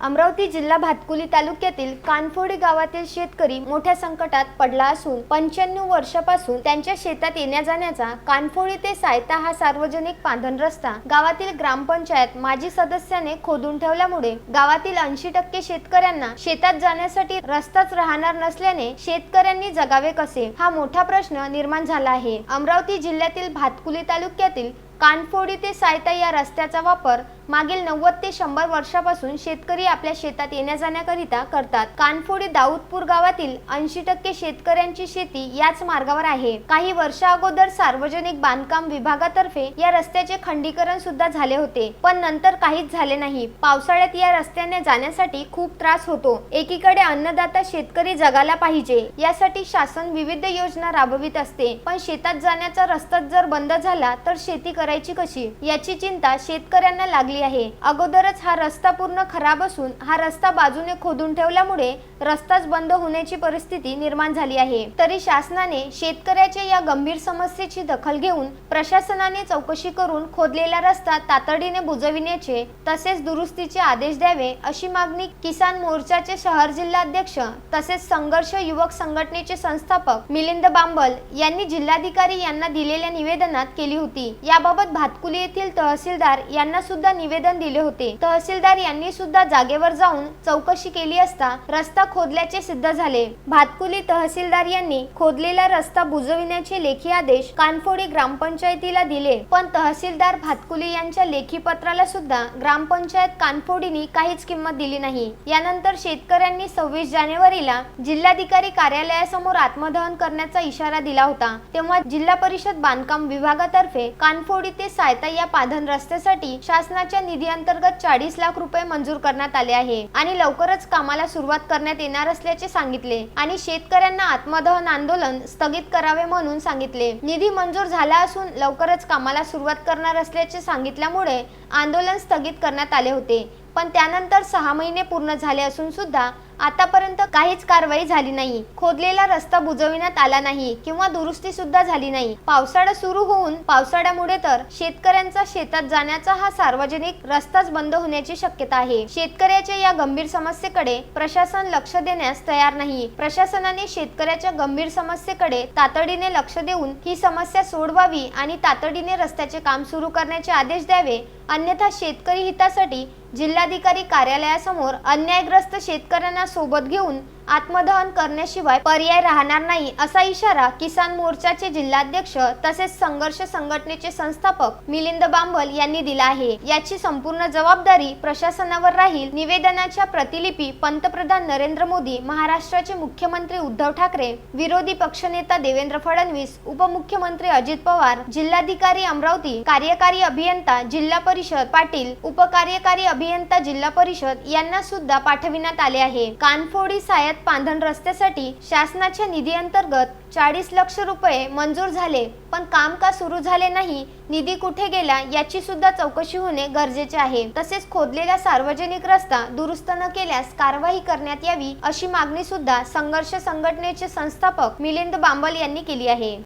अमरावती जिल्हा भातकुली तालुक्यातील कानफोडी गावातील शेतकरी मोठ्या संकटात पडला असून पंच्याण्णव वर्षापासून त्यांच्या शेतात येण्या जाण्याचा कानफोडी ते सायता हा सार्वजनिक पांधन रस्ता गावातील ग्रामपंचायत माजी सदस्याने खोदून ठेवल्यामुळे गावातील ऐंशी टक्के शेतकऱ्यांना शेतात जाण्यासाठी रस्ताच राहणार नसल्याने शेतकऱ्यांनी जगावे कसे? हा मोठा प्रश्न निर्माण झाला आहे. अमरावती जिल्ह्यातील भातकुली तालुक्यातील कानफोडी ते सायता या रस्त्याचा वापर मागील नव्वद ते शंभर वर्षापासून शेतकरी आपल्या शेतात येण्या जाण्याकरिता करतात. कानफोडी दाऊदपूर गावातील ऐंशी टक्के शेतकऱ्यांची शेती याच मार्गावर आहे. काही वर्षा अगोदर सार्वजनिक बांधकाम विभागातर्फे या रस्त्याचे खंडीकरण सुद्धा झाले होते पण नंतर काहीच झाले नाही. पावसाळ्यात या रस्त्याने जाण्यासाठी खूप त्रास होतो. एकीकडे अन्नदाता शेतकरी जगाला पाहिजे यासाठी शासन विविध योजना राबवित असते पण शेतात जाण्याचा रस्ताच जर बंद झाला तर शेती करायची कशी? याची चिंता शेतकऱ्यांना लागली आहे. अगोदरच हा रस्ता पूर्ण खराब असून हा रस्ता बाजूने खोदून ठेवल्यामुळे रस्ताच बंद होण्याची परिस्थिती निर्माण झाली आहे. तरी शासनाने शेतकऱ्याच्या या गंभीर समस्येची दखल घेऊन प्रशासनाने चौकशी करून खोदलेला रस्ता तातडीने बुजविण्याचे तसेच दुरुस्तीचे आदेश द्यावे अशी मागणी किसान मोर्चाचे शहर जिल्हाध्यक्ष तसेच संघर्ष युवक संघटनेचे संस्थापक मिलिंद बांबल यांनी जिल्हाधिकारी यांना दिलेल्या निवेदनात केली होती. याबाबत भातकुली येथील तहसीलदार यांना सुद्धा निवेदन दिले होते. तहसीलदार यांनी सुद्धा जागेवर जाऊन चौकशी केली असता रस्ता खोदल्याचे सिद्ध झाले. भातकुली तहसीलदार यांनी खोदलेला रस्ता बुजविण्याचे लेखी आदेश कानफोडी ग्रामपंचायतीला दिले. पण तहसीलदार भातकुली यांच्या लेखी पत्राला सुद्धा ग्रामपंचायत कानफोडीने काहीच किंमत दिली नाही. यानंतर शेतकऱ्यांनी सव्वीस जानेवारीला जिल्हाधिकारी कार्यालयासमोर आत्मदहन करण्याचा इशारा दिला होता. तेव्हा जिल्हा परिषद बांधकाम विभागातर्फे कानफोडी ते सायता या पाधन रस्त्यासाठी शासनाच्या निधी अंतर्गत चाळीस लाख रुपये मंजूर करण्यात आले आहे. आणि लवकरच कामाला सुरुवात करण्यात येणार असल्याचे सांगितले. आणि शेतकऱ्यांना आत्मदहन आंदोलन स्थगित करावे म्हणून सांगितले. निधी मंजूर झाला असून लवकरच कामाला सुरुवात करणार असल्याचे सांगितल्यामुळे आंदोलन स्थगित करण्यात आले होते. पण त्यानंतर सहा महिने पूर्ण झाले असून सुद्धा आतापर्यंत काहीच कारवाई झाली नाही. खोदलेला रस्ता बुजविण्यात आला नाही किंवा दुरुस्ती सुद्धा झाली नाही. पावसाळा सुरू होऊन पावसाळ्यामुळे तर शेतकऱ्यांचा शेतात जाण्याचा हा सार्वजनिक रस्ताच बंद होण्याची शक्यता आहे. शेतकऱ्याच्या या गंभीर समस्येकडे प्रशासन लक्ष देण्यास तयार नाही. प्रशासनाने शेतकऱ्याच्या गंभीर समस्येकडे तातडीने लक्ष देऊन ही समस्या सोडवावी आणि तातडीने रस्त्याचे काम सुरू करण्याचे आदेश द्यावे. अन्यथा शेतकरी हितासाठी जिल्हाधिकारी कार्यालयासमोर अन्यायग्रस्त शेतकऱ्यांना सोबत घेऊन आत्मदहन करण्याशिवाय पर्याय राहणार नाही असा इशारा किसान मोर्चाचे जिल्हाध्यक्ष तसेच संघर्ष संघटनेचे संस्थापक मिलिंद बांबल यांनी दिला आहे. याची संपूर्ण जबाबदारी प्रशासनावर राहील निवेदनाच्या प्रतिलिपी पंतप्रधान नरेंद्र मोदी महाराष्ट्राचे मुख्यमंत्री उद्धव ठाकरे विरोधी पक्षनेता देवेंद्र फडणवीस उपमुख्यमंत्री अजित पवार जिल्हाधिकारी अमरावती कार्यकारी अभियंता जिल्हा परिषद पाटील उपकार्यकारी अभियंता जिल्हा परिषद यांना सुद्धा पाठविण्यात आले आहे. कानफोडी सायत पांधन रस्त्यासाठी शासनाच्या निधी अंतर्गत चाळीस लक्ष रुपये मंजूर झाले पण काम का सुरू झाले नाही निधी कुठे गेला याची सुद्धा चौकशी होणे गरजेचे आहे. तसेच खोदलेला सार्वजनिक रस्ता दुरुस्त न केल्यास कारवाई करण्यात यावी अशी मागणी सुद्धा संघर्ष संघटनेचे संस्थापक मिलिंद बांबल यांनी केली आहे.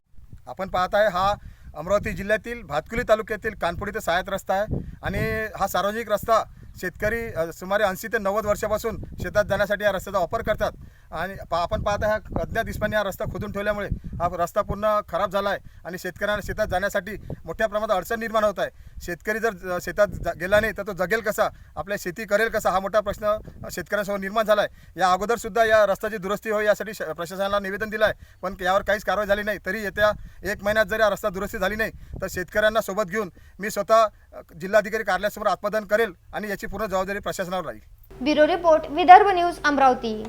आपण पाहत आहे हा अमरावती जिल्ह्यातील भातकुली तालुक्यातील कानपुडी ते सायत रस्ता आहे आणि हा सार्वजनिक रस्ता शेतकरी सुमारे ऐंशी ते नव्वद वर्षापासून शेतात जाण्यासाठी या रस्त्याचा वापर करतात. आणि पा आपण पाहत आहे हा अज्ञात दिसपाने हा रस्ता खोदून ठेवल्यामुळे हा रस्ता पूर्ण खराब झाला आहे आणि शेतकऱ्यांना शेतात जाण्यासाठी मोठ्या प्रमाणात अडचण निर्माण होत आहे. शेतकरी जर शेतात जा- गेला नाही तर तो जगेल कसा? आपल्या शेती करेल कसा? हा मोठा प्रश्न शेतकऱ्यांसमोर निर्माण झाला आहे. या अगोदरसुद्धा या रस्त्याची दुरुस्ती होईल यासाठी श- प्रशासनाला निवेदन दिलं आहे. पण यावर काहीच कारवाई झाली नाही. तरी येत्या एक महिन्यात जर या रस्ता दुरुस्ती झाली नाही तर शेतकऱ्यांना सोबत घेऊन मी स्वतः जिल्हाधिकारी कार्यालयासमोर आत्मदान करेल आणि याची पूर्ण जबाबदारी प्रशासनावर राहील. Bureau report Vidarbha news Amravati.